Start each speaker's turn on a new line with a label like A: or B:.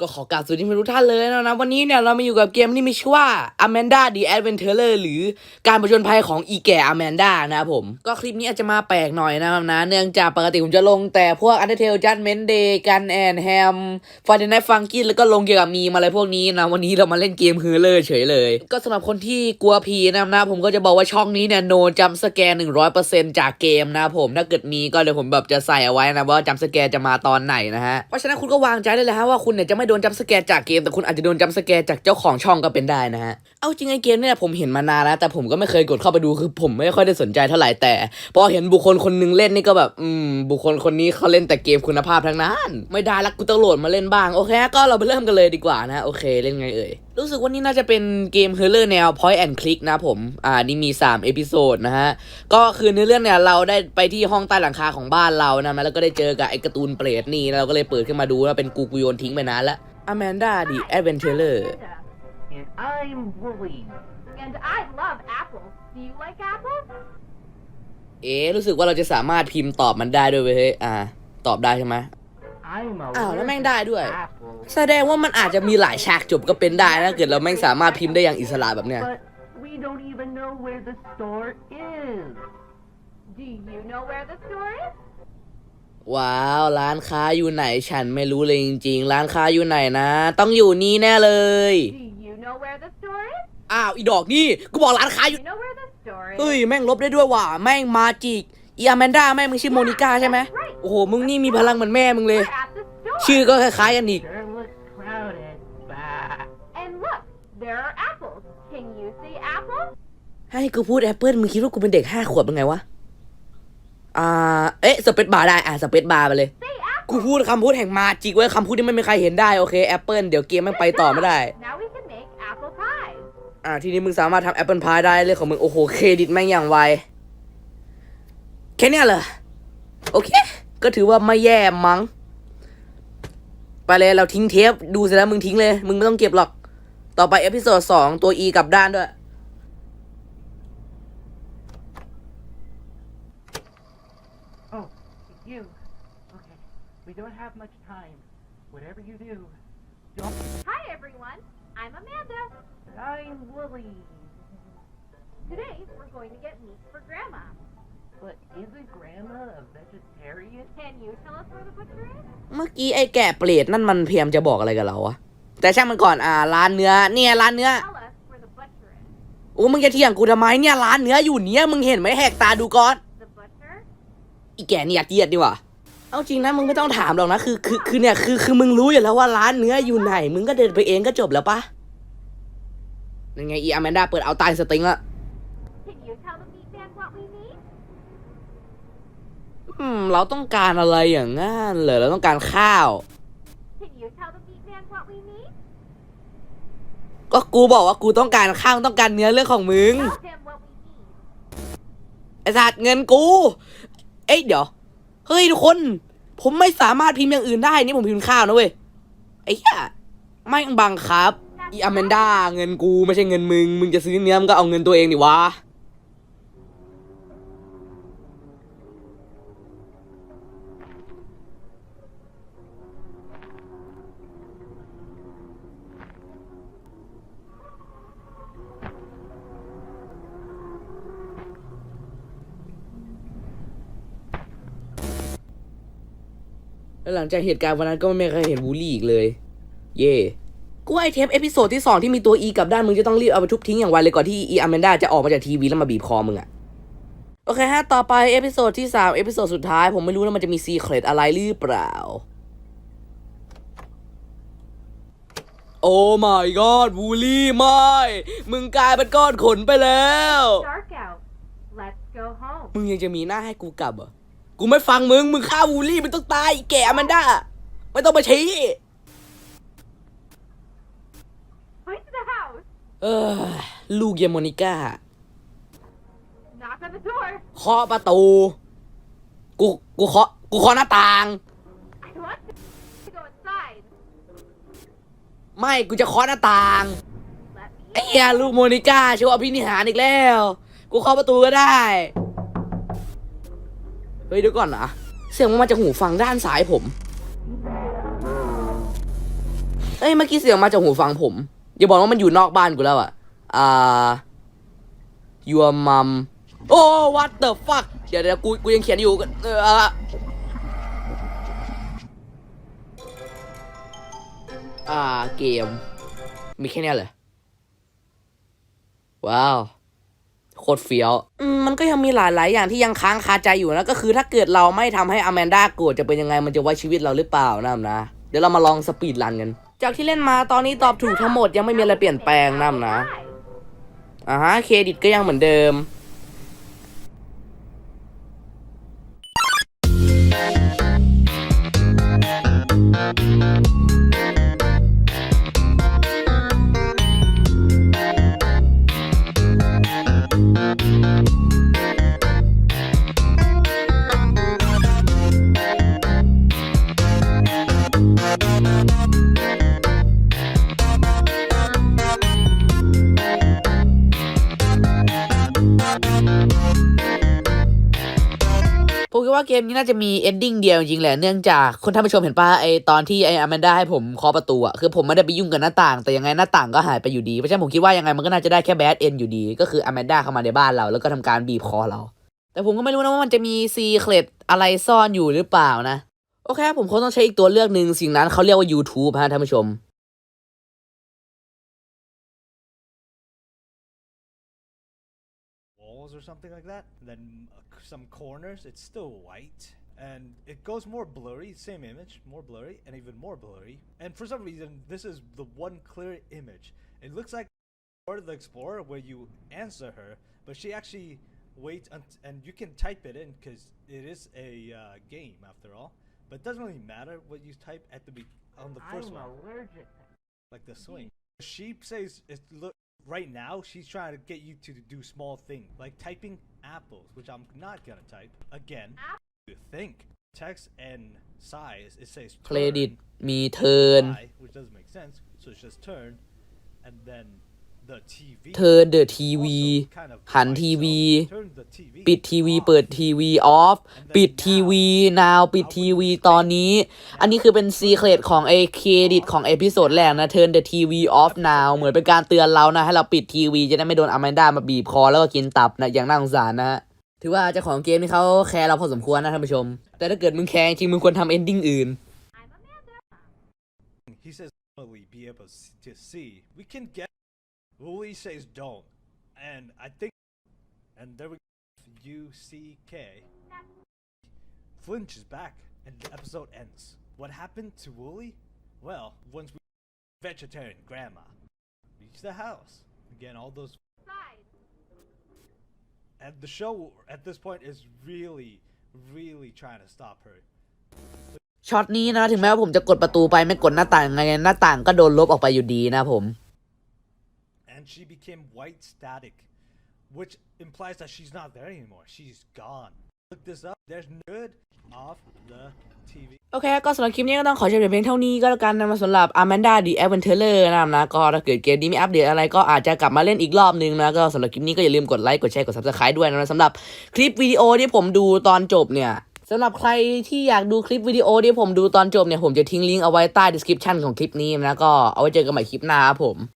A: ก็ขอกราบสวัสดีทุกท่านเลยนะนะวันนี้เนี่ยเรามาอยู่กับเกมที่มีชื่อว่า Amanda the Adventurer หรือการผจญภัยของอีแก่ Amanda นะครับผม ก็คลิปนี้อาจจะมาแปลกหน่อยนะครับนะ เนื่องจากปกติผมจะลงแต่พวก Undertale Judgment Day กันแอนแฮม Friday Night Funkin' แล้วก็ลงเกี่ยวกับมีมอะไรพวกนี้นะ วันนี้เรามาเล่นเกมฮือเลอร์เฉยเลย ก็สำหรับคนที่กลัวผีนะนะผมก็จะบอกว่าช่องนี้เนี่ยโนจัมสแกนหนึ่งร้อยเปอร์เซ็นต์จากเกมนะผมถ้าเกิดมีก็เดี๋ยวผมแบบจะใส่เอาไว้นะว่าจัมสแกนจะมาตอนไหนนะฮะเพราะฉะนั้นคุณก็วางใจได้เลยฮะว่าคุณเนี่ยจะไม่โดนจัมสแกนจากเกม แต่คุณอาจจะโดนจัมสแกนจากเจ้าของช่องก็เป็นได้นะฮะ เอาจริงไอเกมเนี่ยผมเห็นมานานแล้ว แต่ผมก็ไม่เคยกดเข้าไปดูคือผมไม่ค่อยได้สนใจเท่าไหร่แต่ พอเห็นบุคคลคนหนึงเล่นนี่ก็แบบ อืม บุคคลคนนี้เขาเล่นแต่เกมคุณภาพทั้งนั้น ไม่ได้ละกูต้องโหลดมาเล่นบ้างโอเค ก็เราไปเริ่มกันเลยดีกว่านะโอเคเล่นไงเอ่ยรู้สึกว่านี่น่าจะเป็นเกมเฮอร์เลอร์แนว point and click นะผม อ่า นี่มี 3 เอพิโซดนะฮะ ก็คือในเรื่องเนี่ยเราได้ไปที่ห้องใต้หลังคาของบ้านเรานะ แล้วก็ได้เจอกับไอ้การ์ตูนเปรตนี่ เราก็เลยเปิดขึ้นมาดูแล้วเป็นกูกูโยนทิ้งไปนานละ Amanda the Adventurer
B: And I'm Wooly.
C: And I love apples. Do you like apples?
A: เอ๊ะรู้สึกว่าเราจะสามารถพิมพ์ตอบมันได้ด้วยเว้ยเฮ้ยอ่า ตอบได้ใช่ไหม
B: I'm a
A: อ้าวแล้วแม่งได้ด้วย
B: apple.
A: แสดงว่ามันอาจจะมีหลายฉากจบก็เป็นได้นะถ้าเกิดเราแม่งสามารถพิมพ์ได้อย่างอิสระแบบเนี้ย
B: But we don't even know where the store is.
C: Do you know where the store is?
A: ว้าว ร้านค้าอยู่ไหนฉันไม่รู้เลยจริงๆ ร้านค้าอยู่ไหนนะ ต้องอยู่นี่แน่เลย
C: Do you know where the store is?
A: อ้าวอีดอกนี่กูบอกร้านค้า
C: Do
A: อยู่
C: you know where the store is?
A: เฮ้ยแม่งลบได้ด้วยว่ะแม่งมาจิกอีอาแมนด้าแม่งมึงชื่อโมนิก้าใช่ไหม
C: Right.
A: โอ้โหมึงนี่มีพลังเหมือนแม่มึงเลย
C: We're at the store.
A: ชื่อก็คล้ายๆกันอีก
B: Sure looks crowded. Bah.
C: And look, there are apples. Can you see apples?
A: ให้กูพูดแอปเปิลมึงคิดว่ากูเป็นเด็กห้าขวบเป็นไงวะ อ่า เอ๊ะสเปซบาร์ได้ อะสเปซบาร์ไปเลย กูพูดคำพูดแห่งมาจิกไว้คำพูดที่ไม่มีใครเห็นได้ โอเคแอปเปิลเดี๋ยวเกมม่งไปต่อไม่ได้ อ่า ทีนี้มึงสามารถทำแอปเปิลพายได้เลยของมึง โอ้โห เครดิตแม่งอย่างไว แค่เนี้ยเหรอ โอเค ก็ถือว่าไม่แย่มั้ง ไปเลยเราทิ้งเทป ดูเสร็จแล้วมึงทิ้งเลย มึงไม่ต้องเก็บหรอก ต่อไปเอพิโซดสองตัว E กลับด้านด้วย
B: Oh, it's you. Okay. We don't have much time. Whatever you do, don't.
C: Hi, everyone. I'm Amanda.
B: And I'm Wooly.
C: Today, we're going to get meat for Grandma.
B: But isn't Grandma a vegetarian?
C: Can you tell us where the butcher is?
A: เมื่อกี้ไอ้แกะเปรตนั่นมันพยายามจะบอกอะไรกับเราอะแต่ช่างมันก่อนอ่าร้านเนื้อเนี่ยร้านเนื้อ
C: Tell us where the butcher is.
A: โอ้มึงจะเถียงกูทำไมเนี่ยร้านเนื้ออยู่เนี้ยมึงเห็นไหมแหกตาดูก่อน
C: The butcher?
A: อีแกนี่อยากเยียดดีว่ะ เอาจริงนะมึงไม่ต้องถามหรอกนะคือคือคือเนี่ยคือคือมึงรู้อยู่แล้วว่าร้านเนื้ออยู่ไหน มึงก็เดินไปเองก็จบแล้วปะยังไงอีอาแมนด้าเปิดเอาใตายสติงละ
C: Can you tell the meat man what we need?
A: อืมเราต้องการอะไรอย่างงั้นเหรอเราต้องการข้าว
C: Can you tell the meat man what we need?
A: ก็กูบอกว่ากูต้องการข้าวต้องการเนื้อเรื่องของมึง
C: Tell him what we need.
A: ไอ้สัตว์เงินกู เอ้ยเดี๋ยว เฮ้ยทุกคน ผมไม่สามารถพิมพ์อย่างอื่นได้ นี่ผมพิมพ์ข้าวนะเว้ย ไอ้เหี้ยไม่งบังคับอีอแมนด้าเงินกูไม่ใช่เงินมึง มึงจะซื้อเนื้อมก็เอาเงินตัวเองดิวะ แล้วหลังจากเหตุการณ์วันนั้นก็ไม่มีใครเห็นวูลลี่อีกเลย เย่กูว่าไอเทปเอพิโซดที่สองที่มีตัว E กลับด้านมึงจะต้องรีบเอาไปทุบทิ้งอย่างไวเลยก่อนที่อีอแมนด้าจะออกมาจากทีวีแล้วมาบีบคอมึงอะโอเคฮะ ต่อไปเอพิโซดที่สามเอพิโซดสุดท้าย ผมไม่รู้ว่ามันจะมีซีเครตอะไรหรือเปล่า โอ้ my god วูลลี่ไม่ มึงกลายเป็นก้อนขนไปแล้ว
C: Dark out. Let's go home.
A: มึงยังจะมีหน้าให้กูกลับเหรอ กูไม่ฟังมึง มึงฆ่าวูลลี่มันต้องตายไอ้แกอแมนด้าไม่ต้องมาชี้
C: Point to the house.
A: เออ ลูกเยโมนิก้า
C: Knock on the door.
A: เคาะประตู กู กูเคาะ กูเคาะหน้าต่าง
C: I want to go inside.
A: ไม่ กูจะเคาะหน้าต่าง
C: Let me
A: ไอ้เหี้ยลูกโมนิก้าชัวร์พินิหารอีกแล้ว กูเคาะประตูก็ได้ เฮ้ยเดี๋ยวก่อนนะเสียงมันมาจากหูฟังด้านซ้ายผมเอ้ยเมื่อกี้เสียงมาจากหูฟังผมอย่าบอกว่ามันอยู่นอกบ้านกูแล้วอะอ่า your mom โอ้ what the fuck เดี๋ยวเดี๋ยวกูกูยังเขียนอยู่เอออะอ่าเกม มีแค่เนี้ยเลยว้าว โคตรเฟี้ยวมันก็ยังมีหลายๆอย่างที่ยังค้างคาใจอยู่นะก็คือถ้าเกิดเราไม่ทำให้อแมนด้าโกรธจะเป็นยังไงมันจะไว้ชีวิตเราหรือเปล่านะนะเดี๋ยวเรามาลองสปีดรันกัน จากที่เล่นมาตอนนี้ตอบถูกทั้งหมดยังไม่มีอะไรเปลี่ยนแปลงนะนะอ่าฮะเครดิตก็ยังเหมือนเดิมผม คิดว่าเกมนี้น่าจะมีเอนดิ้งเดียวจริงแหละ เนื่องจากคนท่านผู้ชมเห็นป่ะไอตอนที่ไออแมนด้าให้ผมเคาะประตูอะคือผมไม่ได้ไปยุ่งกับหน้าต่าง แต่ยังไงหน้าต่างก็หายไปอยู่ดี เพราะฉะนั้นผมคิดว่ายังไงมันก็น่าจะได้แค่แบดเอนอยู่ดี ก็คืออแมนด้าเข้ามาในบ้านเรา แล้วก็ทำการบีบคอเรา แต่ผมก็ไม่รู้นะว่ามันจะมีซีเครตอะไรซ่อนอยู่หรือเปล่านะ โอเค ผมคงต้องใช้อีกตัวเลือกหนึ่งสิ่งนั้นเขาเรียกว่า YouTube ฮะท่านผู้ชม
D: walls or something like that. Then uh, some corners, it's still white. And it goes more blurry, same image, more blurry, and even more blurry. And for some reason, this is the one clear image. It looks like part of the Explorer where you answer her, but she actually waits and you can type it in because it is a uh, game after all. But it doesn't really matter what you type at the be- on the 1st
B: I'm
D: one
B: allergic.
D: like the swing. She says it's look right now she's trying to get you to do small things like typing apples, which I'm not gonna type again. You think text and size it says
A: เครดิต
D: turn,
A: มีเทิร์น
D: Y, which doesn't make sense. So it's just turn, and then the TV.
A: เทิร์นเดอะทีวี
D: also kind of
A: หัน
D: Y,
A: ทีวี
D: so turn the TV
A: ปิดทีวี
D: off.
A: เปิดทีวีออฟปิดทีวีนาวปิดทีวีตอนนี้ อันนี้คือเป็นซีเครตของไอเครดิตของเอพิโซดแรกนะ Turn the TV off now เหมือนเป็นการเตือนเรานะ ให้เราปิดทีวีจะได้ไม่โดนอแมนด้ามาบีบคอแล้วก็กินตับนะอย่างน่าสงสารนะฮะถือว่าเจ้าของเกมนี่เขาแคร์เราพอสมควรนะท่านผู้ชม แต่ถ้าเกิดมึงแคร์จริงมึงควรทำเอนดิ้งอื่น
C: I'm Amanda.
D: He says only be able s- to see. We can get. Wooly says don't, and I think, and there we go, U C K. Flinch is back, and the episode ends. What happened to Wooly? Well, once we vegetarian grandma reach the house again, all those
C: Side.
D: and the show at this point is really, really trying to stop her.
A: ช็อตนี้นะถึงแม้ว่าผมจะกดประตูไปไม่กดหน้าต่างไงหน้าต่างก็โดนลบออกไปอยู่ดีนะผม
D: she became white static, which implies that she's not there anymore. She's gone. Look this up. There's good off the TV.
A: โอเคก็สำหรับคลิปนี้ก็ต้องขอจบเพียงเท่านี้ก็แล้วกันนะมาสำหรับ Amanda the Adventurer นะครับนะก็ถ้าเกิดเกมนี้มีอัปเดตอะไรก็อาจจะกลับมาเล่นอีกรอบนึงนะก็สำหรับคลิปนี้ก็อย่าลืมกดไลค์กดแชร์กด Subscribe ด้วยนะสำหรับคลิปวิดีโอที่ผมดูตอนจบเนี่ยสำหรับใครที่อยากดูคลิปวิดีโอที่ผมดูตอนจบเนี่ยผมจะทิ้งลิงก์เอาไว้ใต้ description ของคลิปนี้นะก็เอาไว้เจอกันใหม่คลิปหน้าครับผม